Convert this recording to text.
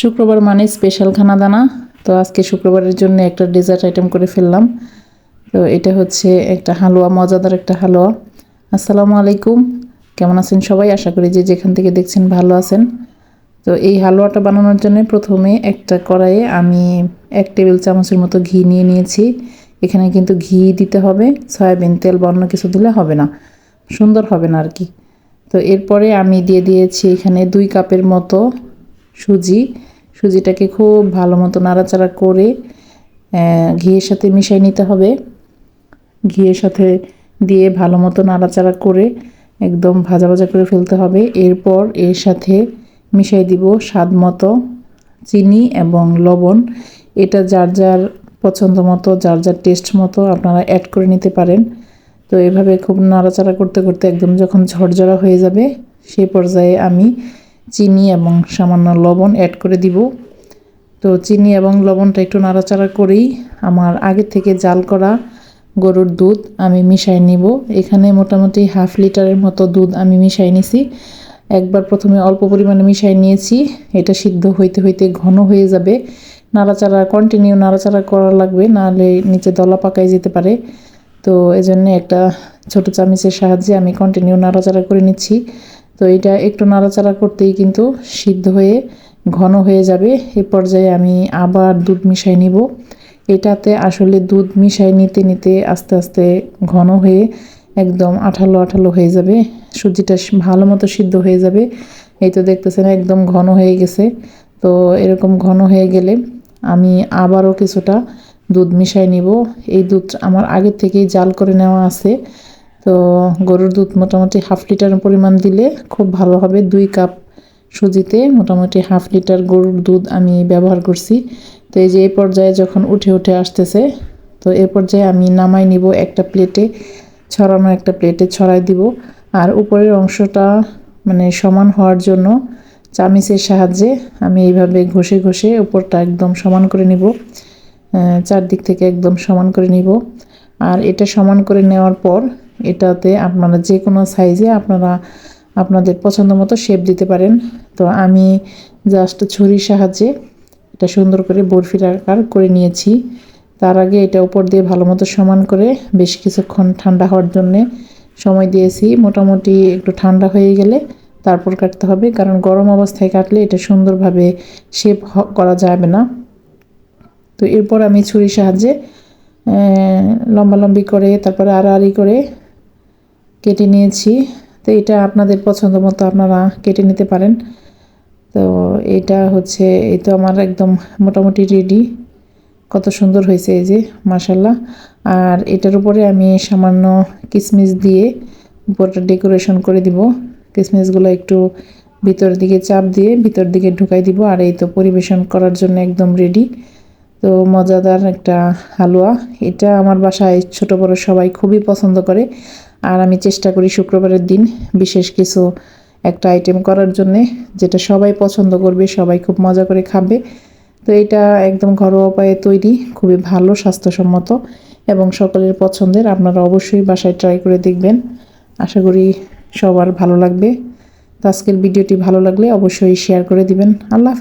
শুক্রবার মানে স্পেশাল খানা দানা তো আজকে শুক্রবারের জন্য একটা ডেজার্ট আইটেম করে ফেললাম। তো এটা হচ্ছে একটা হালুয়া, মজাদার একটা হালুয়া। আসসালামু আলাইকুম। কেমন আছেন সবাই? আশা করি যে যেখান থেকে দেখছেন ভালো আছেন। তো এই হালুয়াটা বানানোর জন্য প্রথমে একটা কড়াইয়ে আমি এক টেবিল চামচের মতো ঘি নিয়ে নিয়েছি। এখানে কিন্তু ঘি দিতে হবে, সয়াবিন তেল বা অন্য কিছু দিলে হবে না। সুন্দর হবে না আর কি। তো এরপরে আমি দিয়ে দিয়েছি এখানে দুই কাপের মতো সুজি, সুজিটাকে খুব ভালো মতো নাড়াচাড়া করে ঘিয়ের সাথে মিশিয়ে নিতে হবে। ঘিয়ের সাথে দিয়ে ভালো মতো নাড়াচাড়া করে একদম ভাজা ভাজা করে ফেলতে হবে। এরপর এর সাথে মিশিয়ে দিব স্বাদ মতো চিনি এবং লবণ। এটা যার যার পছন্দ মতো, যার যার টেস্ট মতো আপনারা অ্যাড করে নিতে পারেন। তো এভাবে খুব নাড়াচাড়া করতে করতে একদম যখন ঝরঝরা হয়ে যাবে সেই পর্যায়ে আমি চিনি এবং সামান্য লবণ অ্যাড করে দিব। তো চিনি এবং লবণটা একটু নাড়াচাড়া করেই আমার আগে থেকে জাল করা গরুর দুধ আমি মিশাই নিব। এখানে মোটামুটি হাফ লিটারের মতো দুধ আমি মিশাই নিছি। একবার প্রথমে অল্প পরিমাণে মিশাই নিয়েছি। এটা সিদ্ধ হইতে হইতে ঘন হয়ে যাবে। নাড়াচাড়া কন্টিনিউ নাড়াচাড়া করা লাগবে, নাহলে নিচে দলা পাকায় যেতে পারে। তো এজন্য একটা ছোট চামিচের সাহায্যে আমি কন্টিনিউ নাড়াচাড়া করে নিচ্ছি। তো এটা একটু নাড়াচাড়া করতেই কিন্তু সিদ্ধ হয়ে, ঘন হয়ে যাবে। এ পর্যায়ে আমি আবার দুধ মিশাই নিব। এটাতে আসলে দুধ মিশাই নিতে নিতে আস্তে আস্তে ঘন হয়ে একদম আঠালো আঠালো হয়ে যাবে। সুজিটা ভালো মতো সিদ্ধ হয়ে যাবে। এই তো দেখতেছেন একদম ঘন হয়ে গেছে। তো এরকম ঘন হয়ে গেলে আমি আবারও কিছুটা দুধ মিশাই নিব। এই দুধ আমার আগে থেকেই জাল করে নেওয়া আছে। তো গরুর দুধ মোটামুটি হাফ লিটার পরিমাণ দিলে খুব ভালো হবে। দুই কাপ সুজিতে মোটামুটি হাফ লিটার গরুর দুধ আমি ব্যবহার করছি। তো এই যে এই পর্যায়ে যখন উঠে উঠে আসতেছে, তো এর পর্যায়ে আমি নামাই নিব একটা প্লেটে ছড়ানো একটা প্লেটে ছড়াই দিব। আর উপরের অংশটা মানে সমান হওয়ার জন্য চামিচের সাহায্যে আমি এইভাবে ঘষে ঘষে উপরটা একদম সমান করে নিব। চারদিক থেকে একদম সমান করে নিব। আর এটা সমান করে নেওয়ার পর এটাতে আপনারা যে কোনো সাইজে আপনারা আপনাদের পছন্দ মতো শেপ দিতে পারেন। তো আমি জাস্ট ছুরির সাহায্যে এটা সুন্দর করে বরফির আকার করে নিয়েছি। তার আগে এটা উপর দিয়ে ভালো মতো সমান করে বেশ কিছুক্ষণ ঠান্ডা হওয়ার জন্যে সময় দিয়েছি। মোটামুটি একটু ঠান্ডা হয়ে গেলে তারপর কাটতে হবে, কারণ গরম অবস্থায় কাটলে এটা সুন্দরভাবে শেপ করা যাবে না। তো এরপর আমি ছুরির সাহায্যে লম্বালম্বি করে, তারপরে আড়াআড়ি করে কেটে নিয়েছি। তো এটা আপনাদের পছন্দ মতো আপনারা কেটে নিতে পারেন। তো এটা হচ্ছে, এই তো আমার একদম মোটামুটি রেডি কত সুন্দর হয়েছে এই যে মাসাল্লাহ আর এটার উপরে আমি সামান্য কিসমিস দিয়ে উপরটা ডেকোরেশন করে দিব। কিসমিসগুলো একটু ভিতর দিকে চাপ দিয়ে ভিতর দিকে ঢুকাই দিব আর এই তো পরিবেশন করার জন্য একদম রেডি তো মজাদার একটা হালুয়া। এটা আমার বাসায় ছোট বড় সবাই খুবই পছন্দ করে। আর আমি চেষ্টা করি শুক্রবারের দিন বিশেষ কিছু একটা আইটেম করার জন্যে, যেটা সবাই পছন্দ করবে, সবাই খুব মজা করে খাবে। তো এটা একদম ঘরোয়া উপায়ে তৈরি, খুবই ভালো, স্বাস্থ্যসম্মত এবং সকলের পছন্দের। আপনারা অবশ্যই বাসায় ট্রাই করে দেখবেন। আশা করি সবার ভালো লাগবে। তো আজকের ভিডিওটি ভালো লাগলে অবশ্যই শেয়ার করে দিবেন। আল্লাহ